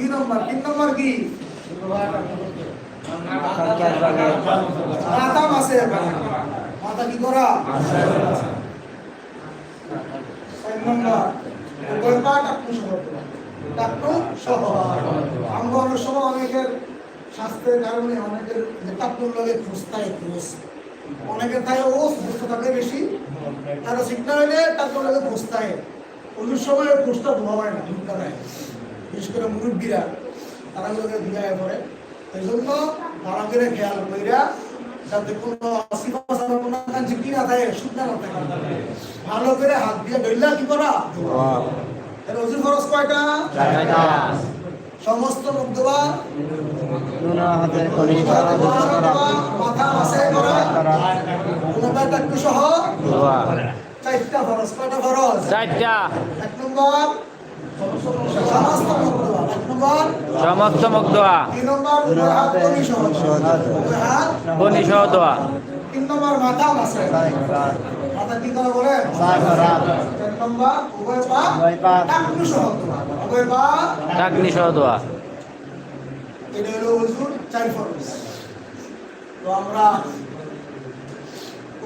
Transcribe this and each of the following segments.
দুই নম্বর, তিন নম্বর কি? মাথা কি করা? অনেকের স্বাস্থ্যের কারণে অনেকের টাকনুর অনেকের তাই ও সুস্থ থাকে বেশি। তারা শিক্ষা হইলে টাকনুর লগে খুঁজতায় অন্য সময় খুঁজটা ধোয়া হয় না দেয় বিশেষ করে মুরব্বীরা তারা লোকে ধুয়ে পড়ে। এই জন্য ভালো করে খেয়াল কইরা যাতে কোনো অসুবিধা কি না থাকে শুকনা না থাকে। ভালো করে হাত দিয়ে ধরলা কি করা? এর ওজন খরচ কয়টা? সমস্ত মুগ্ধবা মাথা মাসে করা? কোনটা একটু সহ চারটা খরচ কয়টা খরচ? চারটা। এক নম্বর সমস্ত মুগ্ধবা এক নম্বর সমস্ত মুখ দোয়া। বনি সহ দোয়া। তিন নম্বর মাথা মাসে মাথা কি করা বলে? চার নম্বর উভয় পা টাকনু সহ উভয় পা ডাকনি সহ দোয়া। এটা হলো ওজুর চার ফরজ। তো আমরা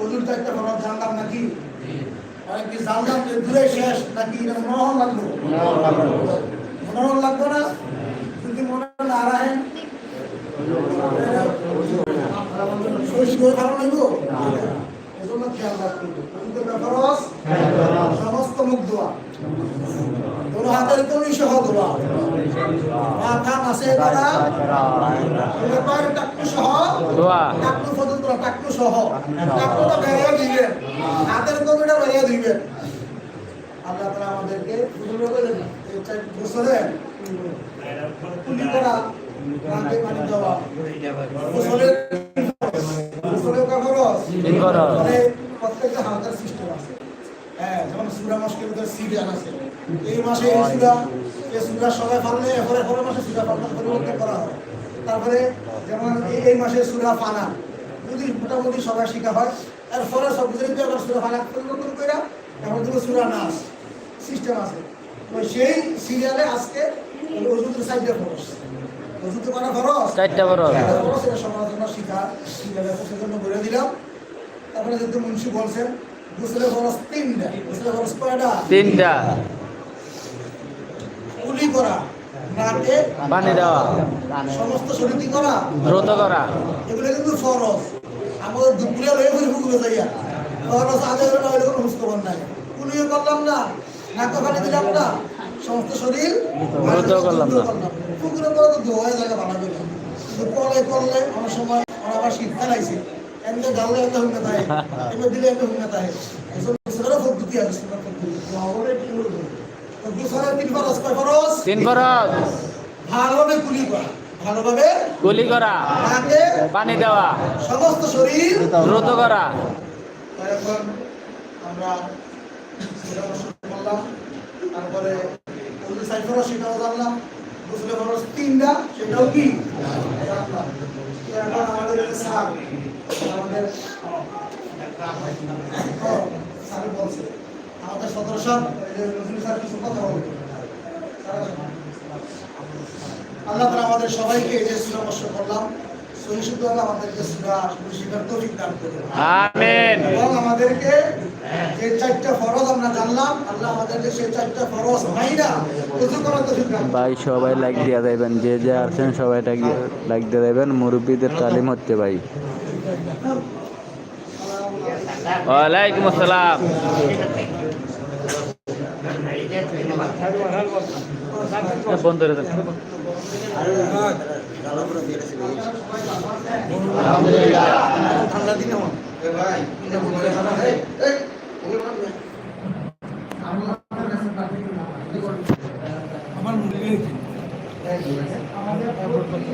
ওজুর চারটা ফরজ জানলাম নাকি? অনেক কি জানলাম যে দূরে শেষ নাকি মনোহর লাগল? মনোহর না? যদি মনে না রাখেন শৈশব লাগল এজন্য খেয়াল রাখতে সমস্ত মুখ দোয়া কোনো হাতের কমি সহ দোয়া মাথা মাসে করা। এবার টাকু সহ দোয়া টাকু টাকু সহ। টাকুটা বেরিয়ে দিবেন। হাতের কমিটা বেরিয়ে দিবেন। আল্লাহ তাআলা আমাদেরকে বছরে কুলি করা নাকে পানি দেওয়া। বছরে বছরে খরচ। মানে প্রত্যেকটা হালকার সিস্টেম আছে। হ্যাঁ যেমন সুরা ভিতরে আছে। এই মাসে এই সুরা এই সুরা সবাই পারলে এরপরে পরের মাসে সুরা পালন পরিবর্তন করা হয়। তারপরে যেমন এই মাসে সুরা ফানা যদি মোটামুটি সবাই শিখা হয় এরপরে সব আবার সুরা ফানা পরিবর্তন করে এখন তুমি সুরা নাচ সিস্টেম আছে। সেই সিরিয়ালে আজকে ওষুধের সাইডে খরচ। ওষুধ করা খরচ? চারটা খরচ। এটা সবার জন্য শিখা সিরিয়ালে খরচের বলে দিলাম। তারপরে যেহেতু মুন্সি বলছেন খরচ তিনটা গোসলের খরচ কয়টা? তিনটা। কুলি করা। নাকে পানি দেওয়া। সমস্ত শরীর করা। দ্রুত করা। এগুলো কিন্তু ফরজ আমাদের দুপুরে লয়ে ফিরে ফুকুলে যাইয়া ফরজ আগে করে নয় কোনো হুস্কবর নাই। কুলিও করলাম না নাকে পানি দিলাম না। সমস্ত শরীর দ্রুত করলাম না। পুকুরে করে তো ধোয়া জায়গা বানা দিল কিন্তু কলে করলে অনেক সময় আমার আবার শীতকাল আইছে এমনি গালে এত হুমে তাই। এমনি দিলে এত হুমে তাই এসব সেটা পদ্ধতি আছে সেটা পদ্ধতি আমাদের কি বলব তো দুসরে তিন ফরজ কয় ফরজ তিন ফরজ ভালোভাবে কুলি করা ভালোভাবে গুলি করা নাকে পানি দেওয়া সমস্ত শরীর দ্রুত করা। এখন আমরা করলাম তারপরে সেটাও জানলাম গোসলে খরচ তিনটা সেটাও কি? এখন আমাদের স্যার আমাদের স্যার বলছে আমাদের সদর স্যার নজরুল স্যার কিছু কথা বলবে আল্লাহ তাআলা আমাদের সবাইকে যে সুরামর্শ করলাম সহি আমাদেরকে সুরা শিকার তৌফিক দান করুন। আমিন। এবং আমাদেরকে যে চারটা ফরজ আমরা জানলাম আল্লাহ আমাদেরকে সেই চারটা ফরজ না উজু করার তৌফিক দান করুন। ভাই সবাই লাইক দিয়ে দেবেন যে যে আছেন সবাই লাইক দিয়ে দেবেন মুরব্বীদের তালিম হচ্ছে ভাই। ওয়ালাইকুম আসসালাম। আমাদের প্রতি